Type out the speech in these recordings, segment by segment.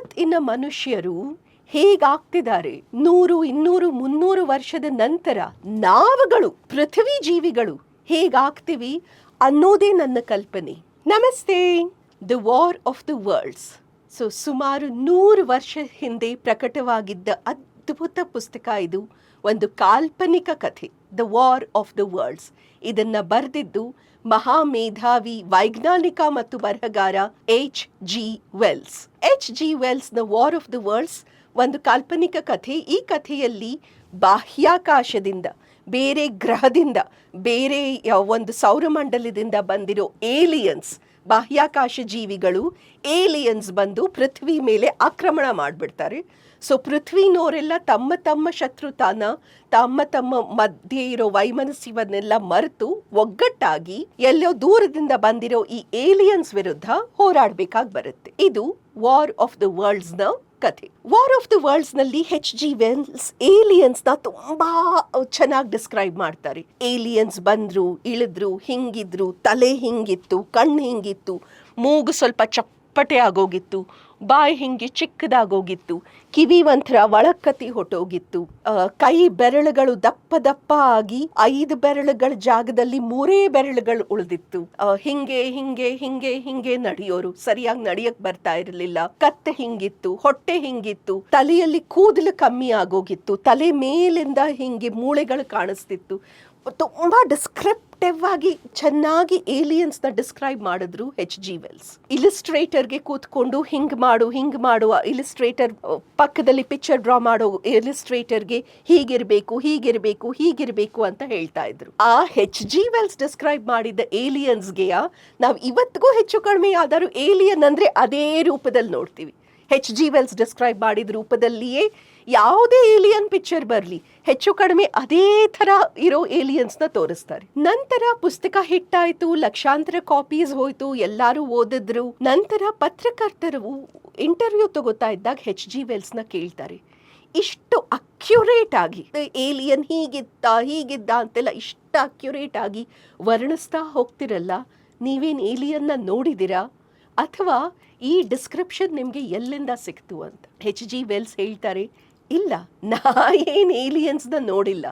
ಇವತ್ತಿನ ಮನುಷ್ಯರು ಹೇಗಾಗ್ತಿದ್ದಾರೆ? ನೂರು, ಇನ್ನೂರು, ಮುನ್ನೂರು ವರ್ಷದ ನಂತರ ನಾವುಗಳು, ಪೃಥ್ವಿ ಜೀವಿಗಳು ಹೇಗಾಗ್ತೀವಿ ಅನ್ನೋದೇ ನನ್ನ ಕಲ್ಪನೆ. ನಮಸ್ತೆ. The war of the worlds so ಸುಮಾರು ನೂರು ವರ್ಷ ಹಿಂದೆ ಪ್ರಕಟವಾಗಿದ್ದ ಅದ್ಭುತ ಪುಸ್ತಕ ಇದು. ಒಂದು ಕಾಲ್ಪನಿಕ ಕಥೆ. The war of the worlds ಇದನ್ನ ಬರೆದಿದ್ದು ಮಹಾಮೇಧಾವಿ, ವೈಜ್ಞಾನಿಕ ಮತ್ತು ಬರಹಗಾರ H G Wells H G Wells the war of the worlds ಒಂದು ಕಾಲ್ಪನಿಕ ಕಥೆ. ಈ ಕಥೆಯಲ್ಲಿ ಬಾಹ್ಯಾಕಾಶದಿಂದ, ಬೇರೆ ಗ್ರಹದಿಂದ, ಬೇರೆ ಒಂದು ಸೌರಮಂಡಲದಿಂದ ಬಂದಿರೋ ಏಲಿಯನ್ಸ್ ಬಾಹ್ಯಾಕಾಶ ಜೀವಿಗಳು ಏಲಿಯನ್ಸ್ ಬಂದು ಪೃಥ್ವಿ ಮೇಲೆ ಆಕ್ರಮಣ ಮಾಡಿಬಿಡ್ತಾರೆ. ಸೊ ಪೃಥ್ವಿನವರೆಲ್ಲ ತಮ್ಮ ತಮ್ಮ ಶತ್ರುತಾನ ತಮ್ಮ ತಮ್ಮ ಮಧ್ಯೆ ಇರೋ ವೈಮನಸ್ಯವನ್ನೆಲ್ಲ ಮರೆತು ಒಗ್ಗಟ್ಟಾಗಿ ಎಲ್ಲೋ ದೂರದಿಂದ ಬಂದಿರೋ ಈ ಏಲಿಯನ್ಸ್ ವಿರುದ್ಧ ಹೋರಾಡಬೇಕಾಗಿ ಬರುತ್ತೆ ಇದು ವಾರ್ ಆಫ್ ದ ವರ್ಲ್ಡ್ಸ್ನ ಕಥೆ ವಾರ್ ಆಫ್ ದ ವರ್ಲ್ಡ್ಸ್ನಲ್ಲಿ ಹೆಚ್ ಜಿ ವೆಲ್ಸ್ ಏಲಿಯನ್ಸ್ನ ತುಂಬಾ ಚೆನ್ನಾಗಿ ಡಿಸ್ಕ್ರೈಬ್ ಮಾಡ್ತಾರೆ ಏಲಿಯನ್ಸ್ ಬಂದ್ರು ಇಳಿದ್ರು ಹಿಂಗಿದ್ರು ತಲೆ ಹಿಂಗಿತ್ತು ಕಣ್ಣು ಹಿಂಗಿತ್ತು ಮೂಗು ಸ್ವಲ್ಪ ಚಪ್ಪಟೆ ಆಗೋಗಿತ್ತು ಬಾಯಿ ಹಿಂಗೆ ಚಿಕ್ಕದಾಗೋಗಿತ್ತು. ಕಿವಿ ಒಂಥರ ಒಳಕ್ಕತಿ ಹೊಟ್ಟೋಗಿತ್ತು ಕೈ ಬೆರಳುಗಳು ದಪ್ಪ ದಪ್ಪ ಆಗಿ ಐದು ಬೆರಳುಗಳ ಜಾಗದಲ್ಲಿ ಮೂರೇ ಬೆರಳುಗಳು ಉಳಿದಿತ್ತು. ಹಿಂಗೆ ಹಿಂಗೆ ಹಿಂಗೆ ಹಿಂಗೆ ನಡೆಯೋರು. ಸರಿಯಾಗಿ ನಡೆಯಕ್ ಬರ್ತಾ ಇರಲಿಲ್ಲ. ಕತ್ತೆ ಹಿಂಗಿತ್ತು, ಹೊಟ್ಟೆ ಹಿಂಗಿತ್ತು, ತಲೆಯಲ್ಲಿ ಕೂದಲು ಕಮ್ಮಿ ಆಗೋಗಿತ್ತು, ತಲೆ ಮೇಲಿಂದ ಹಿಂಗೆ ಮೂಳೆಗಳು ಕಾಣಿಸ್ತಿತ್ತು. ತುಂಬಾ ಡಿಸ್ಕ್ರಿಪ್ಟಿವ್ ಆಗಿ ಚೆನ್ನಾಗಿ ಏಲಿಯನ್ಸ್ನ ಡಿಸ್ಕ್ರೈಬ್ ಮಾಡಿದ್ರು ಹೆಚ್ ಜಿ ವೆಲ್ಸ್. ಇಲಿಸ್ಟ್ರೇಟರ್ಗೆ ಕೂತ್ಕೊಂಡು ಹಿಂಗ್ ಮಾಡು, ಹಿಂಗ್ ಮಾಡುವ ಇಲಿಸ್ಟ್ರೇಟರ್ ಪಕ್ಕದಲ್ಲಿ ಪಿಕ್ಚರ್ ಡ್ರಾ ಮಾಡೋ ಇಲಿಸ್ಟ್ರೇಟರ್ಗೆ ಹೀಗಿರ್ಬೇಕು ಹೀಗಿರ್ಬೇಕು ಹೀಗಿರ್ಬೇಕು ಅಂತ ಹೇಳ್ತಾ ಇದ್ರು. ಆ ಹೆಚ್ ಜಿ ವೆಲ್ಸ್ ಡಿಸ್ಕ್ರೈಬ್ ಮಾಡಿದ ಏಲಿಯನ್ಸ್ಗೆ ನಾವು ಇವತ್ತಿಗೂ ಹೆಚ್ಚು ಕಡಿಮೆ ಯಾವ್ದಾದ್ರು ಏಲಿಯನ್ ಅಂದ್ರೆ ಅದೇ ರೂಪದಲ್ಲಿ ನೋಡ್ತೀವಿ. ಹೆಚ್ ಜಿ ವೆಲ್ಸ್ ಡಿಸ್ಕ್ರೈಬ್ ಮಾಡಿದ ರೂಪದಲ್ಲಿಯೇ ಯಾವುದೇ ಏಲಿಯನ್ ಪಿಕ್ಚರ್ ಬರಲಿ, ಹೆಚ್ಚು ಕಡಿಮೆ ಅದೇ ಥರ ಇರೋ ಏಲಿಯನ್ಸ್ನ ತೋರಿಸ್ತಾರೆ. ನಂತರ ಪುಸ್ತಕ ಹಿಟ್ಟಾಯ್ತು, ಲಕ್ಷಾಂತರ ಕಾಪೀಸ್ ಹೋಯ್ತು, ಎಲ್ಲರೂ ಓದಿದ್ರು. ನಂತರ ಪತ್ರಕರ್ತರು ಇಂಟರ್ವ್ಯೂ ತಗೋತಾ ಇದ್ದಾಗ ಹೆಚ್ ಜಿ ವೆಲ್ಸ್ನ ಕೇಳ್ತಾರೆ. ಇಷ್ಟು ಅಕ್ಯುರೇಟ್ ಆಗಿ ಏಲಿಯನ್ ಹೀಗಿದ್ದ ಹೀಗಿದ್ದ ಅಂತೆಲ್ಲ ಇಷ್ಟು ಅಕ್ಯುರೇಟ್ ಆಗಿ ವರ್ಣಿಸ್ತಾ ಹೋಗ್ತಿರಲ್ಲ, ನೀವೇನು ಏಲಿಯನ್ನ ನೋಡಿದಿರಾ? ಅಥವಾ ಈ ಡಿಸ್ಕ್ರಿಪ್ಷನ್ ನಿಮಗೆ ಎಲ್ಲಿಂದ ಸಿಕ್ತು? ಅಂತ ಹೆಚ್ ಜಿ ವೆಲ್ಸ್ ಹೇಳ್ತಾರೆ ಇಲ್ಲ. ನಾ ಏನು ಏಲಿಯನ್ಸ್ನ ನೋಡಿಲ್ಲ.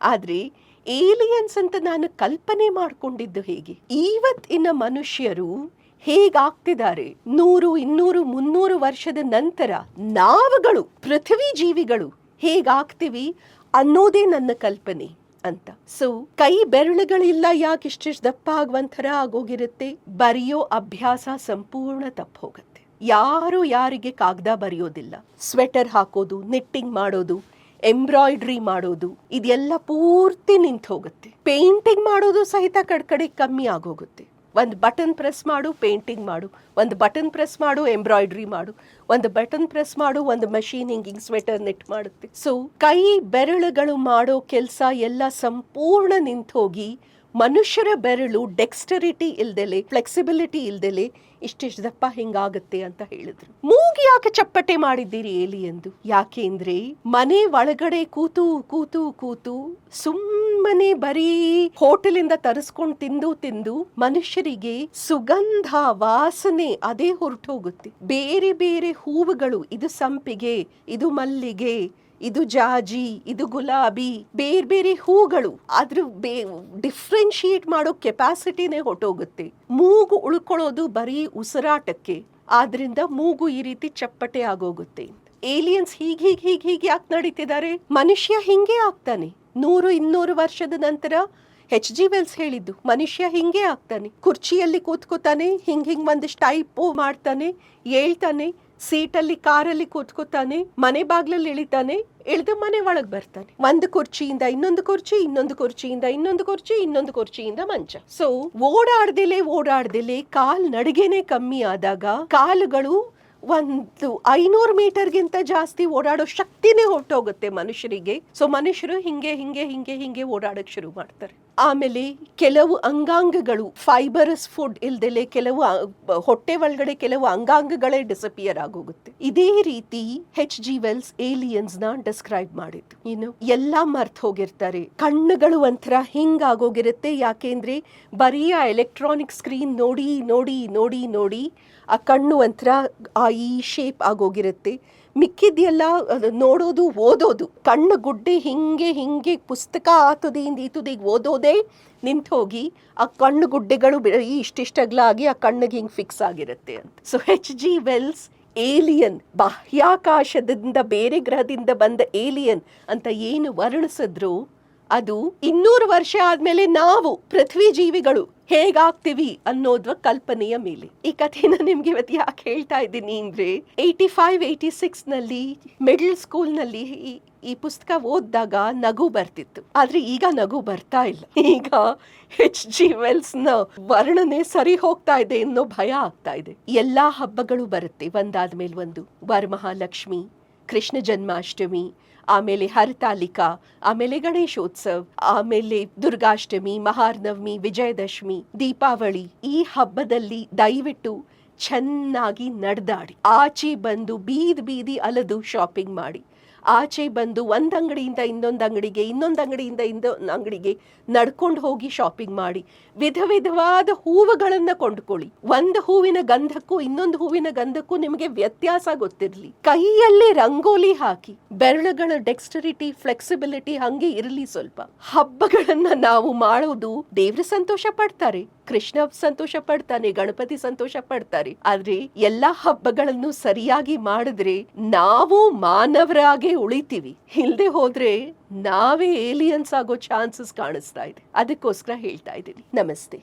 ಆದರೆ ಏಲಿಯನ್ಸ್ ಅಂತ ನಾನು ಕಲ್ಪನೆ ಮಾಡಿಕೊಂಡಿದ್ದು ಹೇಗೆ? ಇವತ್ತಿನ ಮನುಷ್ಯರು ಹೇಗಾಗ್ತಿದ್ದಾರೆ? ನೂರು, ಇನ್ನೂರು, ಮುನ್ನೂರು ವರ್ಷದ ನಂತರ ನಾವುಗಳು, ಪೃಥ್ವಿ ಜೀವಿಗಳು ಹೇಗಾಗ್ತೀವಿ ಅನ್ನೋದೇ ನನ್ನ ಕಲ್ಪನೆ ಅಂತ. ಸೊ ಕೈ ಬೆರಳುಗಳಿಲ್ಲ ಯಾಕೆ ಇಷ್ಟಿಷ್ಟು ದಪ್ಪ ಆಗುವಂಥರ ಆಗೋಗಿರುತ್ತೆ? ಬರೆಯೋ ಅಭ್ಯಾಸ ಸಂಪೂರ್ಣ ತಪ್ಪು ಹೋಗುತ್ತೆ ಯಾರು ಯಾರಿಗೆ ಕಾಗದ ಬರೆಯೋದಿಲ್ಲ. ಸ್ವೆಟರ್ ಹಾಕೋದು ನಿಟ್ಟಿಂಗ್ ಮಾಡೋದು, ಎಂಬ್ರಾಯ್ಡ್ರಿ ಮಾಡೋದು, ಇದೆಲ್ಲ ಪೂರ್ತಿ ನಿಂತು ಹೋಗುತ್ತೆ ಪೇಂಟಿಂಗ್ ಮಾಡೋದು ಸಹಿತ ಕಡೆ ಕಮ್ಮಿ ಆಗೋಗುತ್ತೆ. ಒಂದು ಬಟನ್ ಪ್ರೆಸ್ ಮಾಡು, ಪೇಂಟಿಂಗ್ ಮಾಡು. ಒಂದು ಬಟನ್ ಪ್ರೆಸ್ ಮಾಡು, ಎಂಬ್ರಾಯ್ಡ್ರಿ ಮಾಡು. ಒಂದು ಬಟನ್ ಪ್ರೆಸ್ ಮಾಡು, ಒಂದು ಮಷೀನ್ ಹಿಂಗಿಂಗ್ ಸ್ವೆಟರ್ ನೆಟ್ ಮಾಡುತ್ತೆ. ಸೊ ಕೈ ಬೆರಳುಗಳು ಮಾಡೋ ಕೆಲಸ ಎಲ್ಲ ಸಂಪೂರ್ಣ ನಿಂತೋಗಿ ಮನುಷ್ಯರ ಬೆರಳು ಡೆಕ್ಸ್ಟರಿಟಿ ಇಲ್ದಲೆ ಫ್ಲೆಕ್ಸಿಬಿಲಿಟಿ ಇಲ್ದಲೆ ಇಷ್ಟಿಷ್ಟು ದಪ್ಪ ಹಿಂಗಾಗುತ್ತೆ ಅಂತ ಹೇಳಿದ್ರು. ಮೂಗಿ ಯಾಕೆ ಚಪ್ಪಟೆ ಮಾಡಿದ್ದೀರಿ ಏಲಿ ಎಂದು? ಯಾಕೆಂದ್ರೆ ಮನೆ ಒಳಗಡೆ ಕೂತು ಕೂತು ಕೂತು ಸುಮ್ಮನೆ ಬರೀ ಹೋಟೆಲಿಂದ ತರಿಸ್ಕೊಂಡು ತಿಂದು ತಿಂದು ಮನುಷ್ಯರಿಗೆ ಸುಗಂಧ ವಾಸನೆ ಅದೇ ಹೊರಟೋಗುತ್ತೆ. ಬೇರೆ ಬೇರೆ ಹೂವುಗಳು, ಇದು ಸಂಪಿಗೆ, ಇದು ಮಲ್ಲಿಗೆ ಇದು ಜಾಜಿ, ಇದು ಗುಲಾಬಿ, ಬೇರೆ ಬೇರೆ ಹೂಗಳು. ಅದ್ರ ಬೇ ಡಿಫ್ರೆನ್ಶಿಯೇಟ್ ಮಾಡೋ ಕೆಪಾಸಿಟಿನೇ ಹೊಟ್ಟೋಗುತ್ತೆ ಮೂಗು ಉಳ್ಕೊಳ್ಳೋದು ಬರೀ ಉಸಿರಾಟಕ್ಕೆ. ಆದ್ರಿಂದ ಮೂಗು ಈ ರೀತಿ ಚಪ್ಪಟೆ ಆಗೋಗುತ್ತೆ. ಏಲಿಯನ್ಸ್ ಹೀಗೆ ಹೀಗೆ ಹೀಗೆ ಹೀಗೆ ಯಾಕೆ ನಡೀತಿದ್ದಾರೆ? ಮನುಷ್ಯ ಹಿಂಗೆ ಆಗ್ತಾನೆ. ನೂರು ಇನ್ನೂರು ವರ್ಷದ ನಂತರ ಹೆಚ್ ಜಿ ವೆಲ್ಸ್ ಹೇಳಿದ್ದು, ಮನುಷ್ಯ ಹಿಂಗೆ ಆಗ್ತಾನೆ. ಕುರ್ಚಿಯಲ್ಲಿ ಕೂತ್ಕೋತಾನೆ, ಹಿಂಗ್ ಹಿಂಗ್ ಒಂದಿಷ್ಟು ಟೈಪು ಮಾಡ್ತಾನೆ, ಹೇಳ್ತಾನೆ ಸೀಟಲ್ಲಿ, ಕಾರಲ್ಲಿ ಕೂತ್ಕೋತಾನೆ, ಮನೆ ಬಾಗ್ಲಲ್ಲಿ ಇಳಿತಾನೆ, ಇಳಿದು ಮನೆ ಒಳಗೆ ಬರ್ತಾನೆ. ಒಂದು ಕುರ್ಚಿಯಿಂದ ಇನ್ನೊಂದು ಕುರ್ಚಿ, ಇನ್ನೊಂದು ಕುರ್ಚಿಯಿಂದ ಇನ್ನೊಂದು ಕುರ್ಚಿ, ಇನ್ನೊಂದು ಕುರ್ಚಿಯಿಂದ ಮಂಚ. ಸೊ ಓಡಾಡ್ದೆಲೆ ಓಡಾಡ್ದೆಲೆ ಕಾಲ್ ನಡಿಗೆನೆ ಕಮ್ಮಿ ಆದಾಗ ಕಾಲುಗಳು ಒಂದು ಐನೂರು ಮೀಟರ್ಗಿಂತ ಜಾಸ್ತಿ ಓಡಾಡೋ ಶಕ್ತಿನೇ ಹೊರಟೋಗುತ್ತೆ ಮನುಷ್ಯರಿಗೆ. ಸೊ ಮನುಷ್ಯರು ಹಿಂಗೆ ಹಿಂಗೆ ಹಿಂಗೆ ಹಿಂಗೆ ಓಡಾಡಕ್ಕೆ ಶುರು ಮಾಡ್ತಾರೆ. ಆಮೇಲೆ ಕೆಲವು ಅಂಗಾಂಗಗಳು ಫೈಬರಸ್ ಫುಡ್ ಇಲ್ದಲೆ ಕೆಲವು ಹೊಟ್ಟೆ ಒಳಗಡೆ ಕೆಲವು ಅಂಗಾಂಗಗಳೇ ಡಿಸಪಿಯರ್ ಆಗೋಗುತ್ತೆ. ಇದೇ ರೀತಿ ಹೆಚ್ ಜಿ ವೆಲ್ಸ್ ಏಲಿಯನ್ಸ್ನ ಡಿಸ್ಕ್ರೈಬ್ ಮಾಡಿದ್ದು. ಏನು ಎಲ್ಲಾ ಮರ್ತ್ ಹೋಗಿರ್ತಾರೆ. ಕಣ್ಣುಗಳು ಒಂಥರ ಹಿಂಗಾಗೋಗಿರುತ್ತೆ ಯಾಕೆಂದ್ರೆ ಬರೀ ಆ ಎಲೆಕ್ಟ್ರಾನಿಕ್ ಸ್ಕ್ರೀನ್ ನೋಡಿ ನೋಡಿ ನೋಡಿ ನೋಡಿ ಆ ಕಣ್ಣು ಒಂಥರ, ಆ ಈ ಶೇಪ್ ಆಗೋಗಿರುತ್ತೆ. ಮಿಕ್ಕಿದೆಲ್ಲ ಅದು ನೋಡೋದು, ಓದೋದು. ಕಣ್ಣು ಗುಡ್ಡೆ ಹಿಂಗೆ ಹಿಂಗೆ ಪುಸ್ತಕ ಆ ತುದಿಯಿಂದ ಈ ತುದಿಗೆ ಓದೋದೇ, ನಿಂತು ಹೋಗಿ ಆ ಕಣ್ಣು ಗುಡ್ಡೆಗಳು ಇಷ್ಟಿಷ್ಟಗ್ಲಾಗಿ ಆ ಕಣ್ಣಿಗೆ ಹಿಂಗೆ ಫಿಕ್ಸ್ ಆಗಿರುತ್ತೆ ಅಂತ. So H G Wells alien ಬಾಹ್ಯಾಕಾಶದಿಂದ ಬೇರೆ ಗ್ರಹದಿಂದ ಬಂದ ಏಲಿಯನ್ ಅಂತ ಏನು ವರ್ಣಿಸಿದ್ರು, ಅದು ಇನ್ನೂರು ವರ್ಷ ಆದಮೇಲೆ ನಾವು, ಪೃಥ್ವಿ ಜೀವಿಗಳು ಹೇಗಾಗ್ತೀವಿ ಅನ್ನೋದ್ರ ಕಲ್ಪನೆಯ ಮೇಲೆ. ಈ ಕಥೆನ ನಿಮ್ಗೆ ಇವತ್ತು ಯಾಕೆ ಹೇಳ್ತಾ ಇದ್ದೀನಿ ಅಂದ್ರೆ ಏಯ್ಟಿ ಫೈವ್ ಏಯ್ಟಿ ಸಿಕ್ಸ್ನಲ್ಲಿ ಮಿಡ್ಲ್ ಸ್ಕೂಲ್ನಲ್ಲಿ ಈ- ಪುಸ್ತಕ ಓದಿದಾಗ ನಗು ಬರ್ತಿತ್ತು. ಆದ್ರೆ ಈಗ ನಗು ಬರ್ತಾ ಇಲ್ಲ. ಈಗ ಹೆಚ್ ಜಿ ವೆಲ್ಸ್ನ ವರ್ಣನೆ ಸರಿ ಹೋಗ್ತಾ ಇದೆ ಅನ್ನೋ ಭಯ ಆಗ್ತಾ ಇದೆ. ಎಲ್ಲಾ ಹಬ್ಬಗಳು ಬರುತ್ತೆ. ಒಂದಾದ್ಮೇಲೆ ಒಂದು. ವರಮಹಾಲಕ್ಷ್ಮಿ ಕೃಷ್ಣ ಜನ್ಮಾಷ್ಟಮಿ, ಆಮೇಲೆ ಹರತಾಲಿಕಾ, ಆಮೇಲೆ ಗಣೇಶೋತ್ಸವ, ಆಮೇಲೆ ದುರ್ಗಾಷ್ಟಮಿ ಮಹಾರ್ನವಮಿ ವಿಜಯದಶಮಿ, ದೀಪಾವಳಿ ಈ ಹಬ್ಬದಲ್ಲಿ ದಯವಿಟ್ಟು ಚೆನ್ನಾಗಿ ನಡೆದಾಡಿ. ಆಚೆ ಬಂದು ಬೀದಿ ಬೀದಿ ಅಲದು ಶಾಪಿಂಗ್ ಮಾಡಿ. ಆಚೆ ಬಂದು ಒಂದು ಅಂಗಡಿಯಿಂದ ಇನ್ನೊಂದು ಅಂಗಡಿಗೆ, ಇನ್ನೊಂದು ಅಂಗಡಿಯಿಂದ ಇನ್ನೊಂದು ಅಂಗಡಿಗೆ ನಡ್ಕೊಂಡು ಹೋಗಿ ಶಾಪಿಂಗ್ ಮಾಡಿ. ವಿಧ ವಿಧವಾದ ಹೂವುಗಳನ್ನು ಕೊಂಡ್ಕೊಳ್ಳಿ. ಒಂದು ಹೂವಿನ ಗಂಧಕ್ಕೂ ಇನ್ನೊಂದು ಹೂವಿನ ಗಂಧಕ್ಕೂ ನಿಮಗೆ ವ್ಯತ್ಯಾಸ ಗೊತ್ತಿರಲಿ. ಕೈಯಲ್ಲಿ ರಂಗೋಲಿ ಹಾಕಿ, ಬೆರಳುಗಳ ಡೆಕ್ಸ್ಟರಿಟಿ ಫ್ಲೆಕ್ಸಿಬಿಲಿಟಿ ಹಂಗೆ ಇರಲಿ ಸ್ವಲ್ಪ. ಹಬ್ಬಗಳನ್ನ ನಾವು ಮಾಡೋದು ದೇವ್ರ ಸಂತೋಷ ಪಡ್ತಾರೆ. ಕೃಷ್ಣ ಸಂತೋಷ ಪಡ್ತಾನೆ, ಗಣಪತಿ ಸಂತೋಷ ಪಡ್ತಾರೆ. ಆದ್ರೆ ಎಲ್ಲಾ ಹಬ್ಬಗಳನ್ನು ಸರಿಯಾಗಿ ಮಾಡಿದ್ರೆ ನಾವು ಮಾನವರಾಗೆ ಉಳಿತೀವಿ. ಇಲ್ಲದೆ ಹೋದ್ರೆ ನಾವೇ ಏಲಿಯನ್ಸ್ ಆಗೋ ಚಾನ್ಸಸ್ ಕಾಣಿಸ್ತಾ ಇದೆ. ಅದಕ್ಕೋಸ್ಕರ ಹೇಳ್ತಾ ಇದ್ದೀನಿ. ನಮಸ್ತೆ.